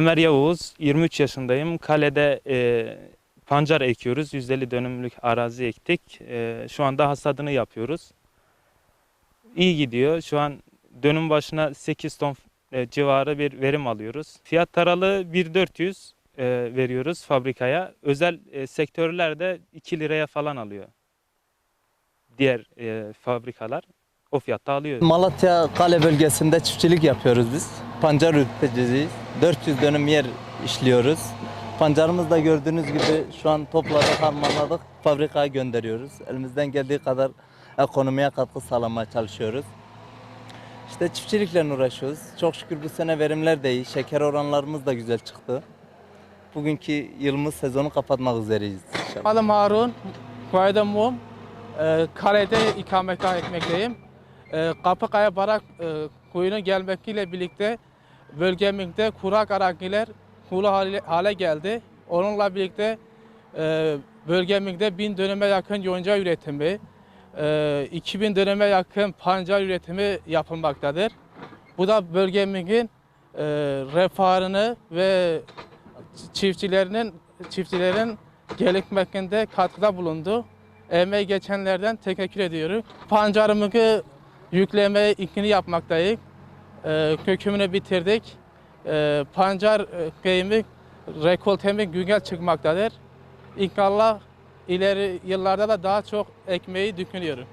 Ömer Yavuz, 23 yaşındayım. Kalede e, pancar ekiyoruz. 150 dönümlük arazi ektik. E, şu anda hasadını yapıyoruz. İyi gidiyor. Şu an dönüm başına 8 ton e, civarı bir verim alıyoruz. Fiyat taralı 1400 e, veriyoruz fabrikaya. Özel e, sektörlerde 2 liraya falan alıyor. Diğer e, fabrikalar o fiyatta alıyor. Malatya Kale bölgesinde çiftçilik yapıyoruz biz. Pancar üreticisiyiz. 400 dönüm yer işliyoruz. Pancarımız da gördüğünüz gibi şu an topladık, harmanladık, fabrikaya gönderiyoruz. Elimizden geldiği kadar ekonomiye katkı sağlamaya çalışıyoruz. İşte çiftçilikle uğraşıyoruz. Çok şükür bu sene verimler de iyi. Şeker oranlarımız da güzel çıktı. Bugünkü yılımız sezonu kapatmak üzereyiz inşallah. Adım Harun, Kuyayda Mum. Ee, Kale'de ikametgah etmekteyim. Ee, Kapıkaya Barak e, kuyunu gelmekle birlikte bölgemizde kurak araziler kuru hale, hale geldi. Onunla birlikte e, bölgemizde bin döneme yakın yonca üretimi, e, 2000 döneme yakın pancar üretimi yapılmaktadır. Bu da bölgemizin e, refahını ve çiftçilerinin çiftçilerin gelişmesinde katkıda bulundu. Emeği geçenlerden teşekkür ediyorum. Pancarımızı yükleme ikini yapmaktayız. Ee, kökümünü bitirdik. Ee, pancar e, kıyımı rekoltemiz güzel çıkmaktadır. İnşallah ileri yıllarda da daha çok ekmeği düşünüyorum.